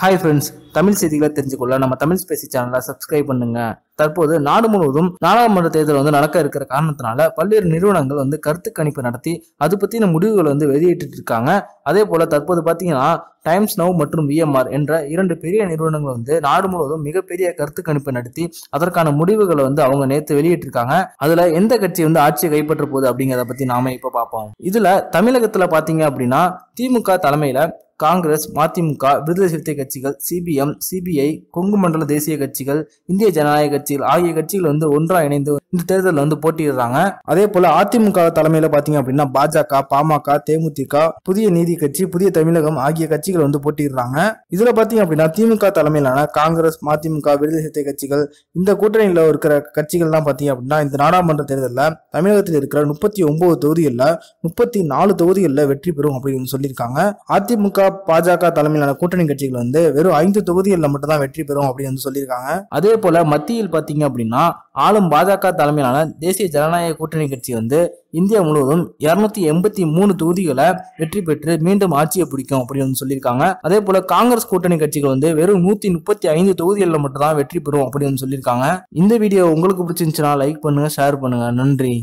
Hi friends, Tamil செய்திகளை தெரிஞ்சுக்கொள்ள நம்ம Tamil Spacey சேனலை சப்ஸ்கிரைப் பண்ணுங்க. தற்போது நாடு முழுவதும் நாடாளுமன்ற தேர்தல் வந்து நடக்க இருக்கிற காரணத்தினால பல்வேறு நிறுவனங்கள் வந்து கருத்து கணிப்பு நடத்தி அது பத்தின முடிவுகள் வந்து வெளியிட்டு இருக்காங்க. அதே போல தற்போது பாத்தீங்கன்னா டைம்ஸ் நவ் மற்றும் விஎம்ஆர் என்ற இரண்டு பெரிய நிறுவனங்கள் வந்து நாடு முழுவதும் மிகப்பெரிய கருத்து கணிப்பு நடத்தி அதற்கான முடிவுகளை வந்து அவங்க நேற்று வெளியிட்டிருக்காங்க. அதுல எந்த கட்சி வந்து ஆட்சியை கைப்பற்ற போகுது அப்படிங்கிறத பத்தி நாம இப்ப பார்ப்போம். இதுல தமிழகத்துல பாத்தீங்க அப்படின்னா திமுக தலைமையில காங்கிரஸ் மதிமுக விடுதலை சிறுத்தை கட்சிகள் சிபிஎம் சிபிஐ கொங்கு மண்டல தேசிய கட்சிகள் இந்திய ஜனநாயக கட்சிகள் ஆகிய கட்சிகள் வந்து ஒன்றா இணைந்து இந்த தேர்தலில் வந்து போட்டியிடுறாங்க. அதே போல அதிமுக தலைமையில பாத்தீங்க அப்படின்னா பாஜக பாமக தேமுதிக புதிய நீதி கட்சி புதிய தமிழகம் ஆகிய கட்சிகள் வந்து போட்டியிடுறாங்க. இதுல பாத்தீங்க அப்படின்னா திமுக தலைமையிலான காங்கிரஸ் மதிமுக விடுதலை சிறுத்தை கட்சிகள் இந்த கூட்டணியில இருக்கிற கட்சிகள் தான் பாத்தீங்க அப்படின்னா இந்த நாடாளுமன்ற தேர்தலில் தமிழகத்தில் இருக்கிற முப்பத்தி ஒன்பது தொகுதிகளில் முப்பத்தி நாலு தொகுதிகளில் வெற்றி பெறும் அப்படின்னு சொல்லியிருக்காங்க. அதிமுக பாஜக தலைமையிலான கூட்டணி கட்சிகள் வந்து வெறும் ஐந்து தொகுதிகளில் மட்டும்தான் வெற்றி பெறும் அப்படின்னு வந்து சொல்லியிருக்காங்க. அதே போல மத்தியில் பார்த்தீங்க அப்படின்னா ஆளும் பாஜக தலைமையிலான தேசிய ஜனநாயக கூட்டணி கட்சி வந்து இந்தியா முழுவதும் இருநூத்தி எண்பத்தி மூணு தொகுதிகளை வெற்றி பெற்று மீண்டும் ஆட்சியை பிடிக்கும் அப்படின்னு வந்து சொல்லியிருக்காங்க. அதே போல காங்கிரஸ் கூட்டணி கட்சிகள் வந்து வெறும் நூத்தி முப்பத்தி ஐந்து தொகுதிகளில் மட்டும் தான் வெற்றி பெறும் அப்படின்னு சொல்லியிருக்காங்க. இந்த வீடியோ உங்களுக்கு பிடிச்சிருந்துச்சுன்னா லைக் பண்ணுங்க ஷேர் பண்ணுங்க. நன்றி.